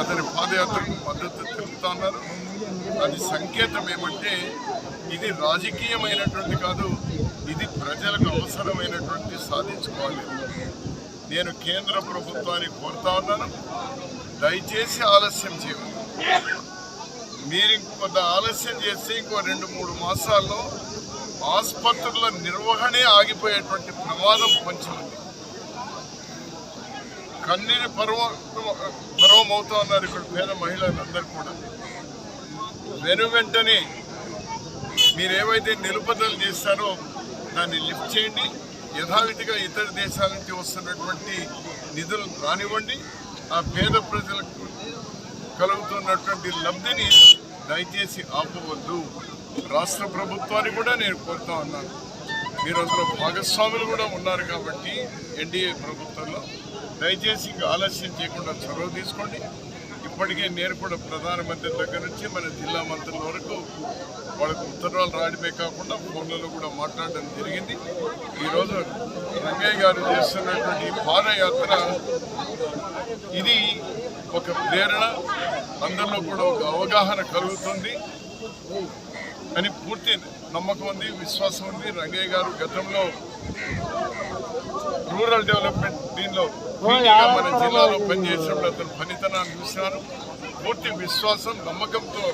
అతని పాదయాత్రకు మద్దతు తెలుపుతున్నారు అది సంకేతం ఏమంటే ఇది రాజకీయమైనటువంటి కాదు ఇది ప్రజలకు అవసరమైనటువంటి సాధించుకోవాలి. నేను కేంద్ర ప్రభుత్వాన్ని కోరుతా ఉన్నాను. దయచేసి ఆలస్యం చేయండి. మీరు ఇంకొంత ఆలస్యం చేస్తే ఇంకో రెండు మూడు మాసాల్లో ఆసుపత్రుల నిర్వహణే ఆగిపోయేటువంటి ప్రమాదం కొంచెం ఉంది కన్నీరు పర్వం పర్వం అవుతా ఉన్నారు ఇక్కడ పేద మహిళలందరూ కూడా. వెను వెంటనే మీరు ఏవైతే చేస్తారో దాన్ని లిఫ్ట్ చేయండి. యథావిధిగా ఇతర దేశాల నుంచి వస్తున్నటువంటి నిధులు రానివ్వండి. ఆ పేద ప్రజలకు కలుగుతున్నటువంటి లబ్ధిని దయచేసి ఆపవద్దు. రాష్ట్ర ప్రభుత్వాన్ని కూడా నేను కోరుతా ఉన్నాను. మీరు అందులో భాగస్వాములు కూడా ఉన్నారు కాబట్టి ఎన్డీఏ ప్రభుత్వంలో దయచేసి ఇంకా ఆలస్యం చేయకుండా చొరవ తీసుకోండి. ఇప్పటికే నేను కూడా ప్రధానమంత్రి దగ్గర నుంచి మన జిల్లా మంత్రుల వరకు వాళ్ళకు ఉత్తర్వులు రావడమే కాకుండా ఫోన్లలో కూడా మాట్లాడడం జరిగింది. ఈరోజు రంగయ్య గారు చేస్తున్నటువంటి పాదయాత్ర ఇది ఒక ప్రేరణ అందరిలో కూడా ఒక అవగాహన కలుగుతుంది అని పూర్తి నమ్మకం ఉంది విశ్వాసం ఉంది. రంగయ్య గారు గతంలో రూరల్ డెవలప్మెంట్ దీనిలో మన జిల్లాలో పనిచేసినప్పుడు అతను పనితనాన్ని చూసినాను పూర్తి విశ్వాసం నమ్మకంతో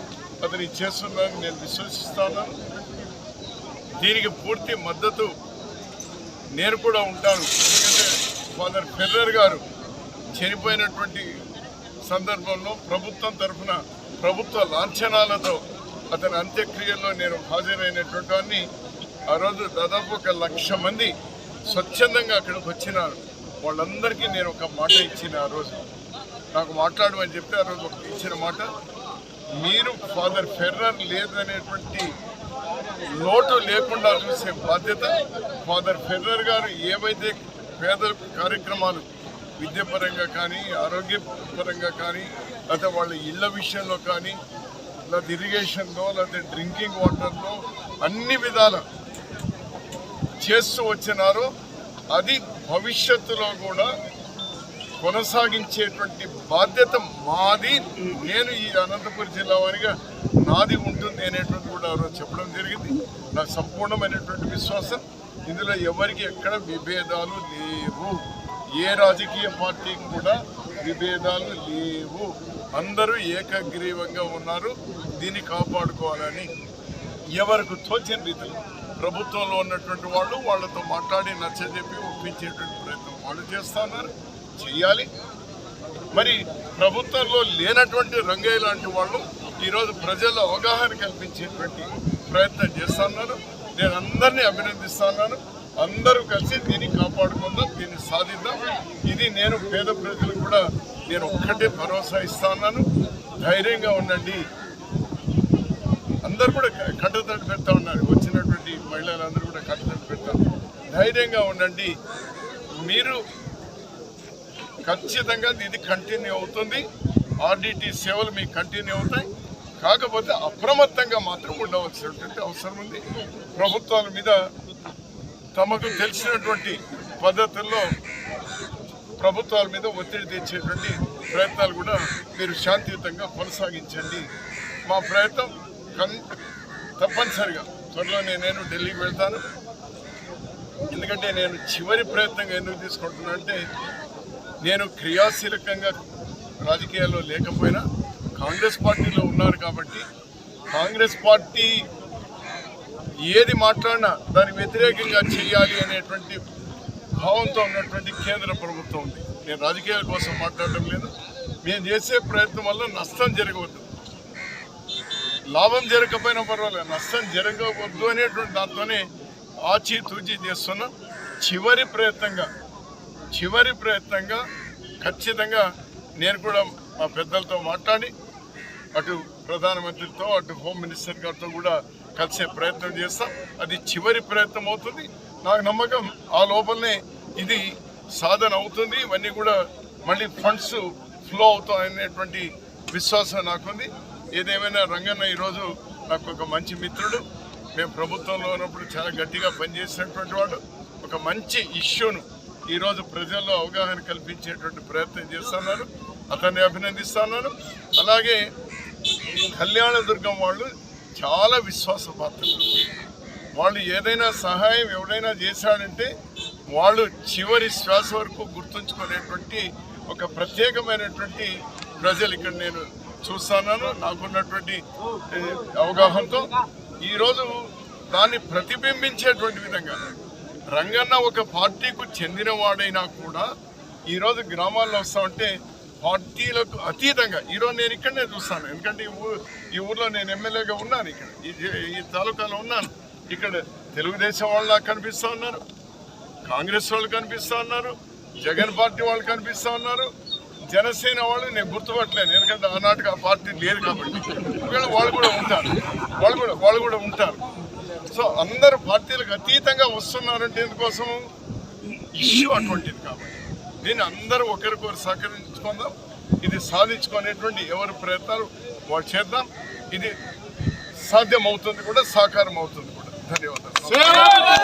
అతని చేస్తున్నానని నేను విశ్వసిస్తాను. దీనికి పూర్తి మద్దతు నేను కూడా ఉంటాను. ఎందుకంటే ఫాదర్ ఫెర్రర్ గారు చనిపోయినటువంటి సందర్భంలో ప్రభుత్వం తరఫున ప్రభుత్వ లాంఛనాలతో అతని అంత్యక్రియల్లో నేను హాజరైనటువంటి వాడిని. ఆ రోజు దాదాపు ఒక లక్ష మంది స్వచ్ఛందంగా అక్కడికి వచ్చినారు. వాళ్ళందరికీ నేను ఒక మాట ఇచ్చిన ఆ రోజు. నాకు మాట్లాడమని చెప్తే ఆ రోజు ఇచ్చిన మాట. మీరు ఫాదర్ ఫెర్రర్ లేదనేటువంటి లోటు లేకుండా చూసే బాధ్యత ఫాదర్ ఫెర్రర్ గారు ఏవైతే పేద కార్యక్రమాలు విద్యాపరంగా కానీ ఆరోగ్య పరంగా కానీ లేకపోతే వాళ్ళ ఇళ్ళ విషయంలో కానీ లేకపోతే ఇరిగేషన్లో లేకపోతే డ్రింకింగ్ వాటర్లో అన్ని విధాల చేస్తూ వచ్చినారో అది భవిష్యత్తులో కూడా కొనసాగించేటువంటి బాధ్యత మాది. నేను ఈ అనంతపురం జిల్లా వారిగా నాది ఉంటుంది అనేటువంటి కూడా రోజు చెప్పడం జరిగింది. నాకు సంపూర్ణమైనటువంటి విశ్వాసం. ఇందులో ఎవరికి ఎక్కడ విభేదాలు లేవు. ఏ రాజకీయ పార్టీకి కూడా విభేదాలు లేవు. అందరూ ఏకగ్రీవంగా ఉన్నారు. దీన్ని కాపాడుకోవాలని ఎవరికి తోచిన రీతిలో ప్రభుత్వంలో ఉన్నటువంటి వాళ్ళు వాళ్ళతో మాట్లాడి నచ్చజెప్పి ఒప్పించేటువంటి ప్రయత్నం వాళ్ళు చేస్తున్నారు. చేయాలి. మరి ప్రభుత్వంలో లేనటువంటి రంగయ్య లాంటి వాళ్ళు ఈరోజు ప్రజల్లో అవగాహన కల్పించేటువంటి ప్రయత్నం చేస్తున్నారు. నేను అందరినీ అభినందిస్తున్నాను. అందరూ కలిసి దీన్ని కాపాడుకుందాం దీన్ని సాధిద్దాం. ఇది నేను పేద ప్రజలకు కూడా నేను ఒక్కటే భరోసా ఇస్తాను ధైర్యంగా ఉండండి. అందరూ కూడా కట్టుతట్టు పెడతా ఉన్నారు. వచ్చినటువంటి మహిళలందరూ కూడా కట్టుతట్టు పెడతారు ధైర్యంగా ఉండండి. మీరు ఖచ్చితంగా ఇది కంటిన్యూ అవుతుంది. ఆర్డీటీ సేవలు మీకు కంటిన్యూ అవుతాయి. కాకపోతే అప్రమత్తంగా మాత్రం ఉండవలసినటువంటి అవసరం ఉంది. ప్రభుత్వాల మీద తమకు తెలిసినటువంటి పద్ధతుల్లో ప్రభుత్వాల మీద ఒత్తిడి తెచ్చేటువంటి ప్రయత్నాలు కూడా మీరు శాంతియుతంగా కొనసాగించండి. మా ప్రయత్నం కన్ తప్పనిసరిగా త్వరలోనే నేను ఢిల్లీకి వెళ్తాను. ఎందుకంటే నేను చివరి ప్రయత్నంగా ఎందుకు తీసుకుంటున్నా అంటే నేను క్రియాశీలకంగా రాజకీయాల్లో లేకపోయినా కాంగ్రెస్ పార్టీలో ఉన్నారు కాబట్టి కాంగ్రెస్ పార్టీ ఏది మాట్లాడినా దానికి వ్యతిరేకంగా చేయాలి అనేటువంటి భావంతో ఉన్నటువంటి కేంద్ర ప్రభుత్వం ఉంది. నేను రాజకీయాల కోసం మాట్లాడడం లేదు. మేము చేసే ప్రయత్నం వల్ల నష్టం జరగవద్దు. లాభం జరగకపోయినా పర్వాలేదు నష్టం జరగవద్దు అనేటువంటి దాంతోనే ఆచి తూచి చేస్తున్నాం. చివరి ప్రయత్నంగా చివరి ప్రయత్నంగా ఖచ్చితంగా నేను కూడా మా పెద్దలతో మాట్లాడి అటు ప్రధానమంత్రితో అటు హోమ్ మినిస్టర్ గారితో కూడా కలిసే ప్రయత్నం చేస్తాం. అది చివరి ప్రయత్నం అవుతుంది. నాకు నమ్మకం ఆ లోపలనే ఇది సాధన అవుతుంది. ఇవన్నీ కూడా మళ్ళీ ఫండ్స్ ఫ్లో అవుతాయి అనేటువంటి విశ్వాసం నాకుంది. ఏదేమైనా రంగన్న ఈరోజు నాకు ఒక మంచి మిత్రుడు. మేము ప్రభుత్వంలో ఉన్నప్పుడు చాలా గట్టిగా పనిచేసినటువంటి వాడు. ఒక మంచి ఇష్యూను ఈరోజు ప్రజల్లో అవగాహన కల్పించేటువంటి ప్రయత్నం చేస్తున్నారు అతన్ని అభినందిస్తున్నాను. అలాగే కళ్యాణదుర్గం వాళ్ళు చాలా విశ్వాసపాత్రులు వాళ్ళు ఏదైనా సహాయం ఎవడైనా చేశాడంటే వాళ్ళు చివరి శ్వాస వరకు గుర్తుంచుకునేటువంటి ఒక ప్రత్యేకమైనటువంటి ప్రజలు ఇక్కడ నేను చూస్తున్నాను నాకున్నటువంటి అవగాహనతో ఈరోజు దాన్ని ప్రతిబింబించేటువంటి విధంగా రంగన్న ఒక పార్టీకు చెందినవాడైనా కూడా ఈరోజు గ్రామాల్లో వస్తా ఉంటే పార్టీలకు అతీతంగా. ఈరోజు నేను ఇక్కడనే చూస్తాను. ఎందుకంటే ఈ ఊ ఈ ఊర్లో నేను ఎమ్మెల్యేగా ఉన్నాను ఇక్కడ. ఈ ఈ తాలూకాలో ఉన్నాను. ఇక్కడ తెలుగుదేశం వాళ్ళు కనిపిస్తూ ఉన్నారు. కాంగ్రెస్ వాళ్ళు కనిపిస్తూ ఉన్నారు. జగన్ పార్టీ వాళ్ళు కనిపిస్తూ ఉన్నారు. జనసేన వాళ్ళు నేను గుర్తుపట్టలేను ఎందుకంటే ఆనాటికి ఆ పార్టీ లేదు కాబట్టి. ఒకవేళ వాళ్ళు కూడా ఉంటారు వాళ్ళు కూడా వాళ్ళు కూడా ఉంటారు. సో అందరు పార్టీలకు అతీతంగా వస్తున్నారంటే ఎందుకోసం? ఇష్యూ అటువంటిది కాబట్టి. దీన్ని అందరూ ఒకరికొకరు సహకరించుకుందాం. ఇది సాధించుకునేటువంటి ఎవరి ప్రయత్నాలు వాళ్ళు చేద్దాం. ఇది సాధ్యమవుతుంది కూడా సాకారం అవుతుంది కూడా. ధన్యవాదాలు.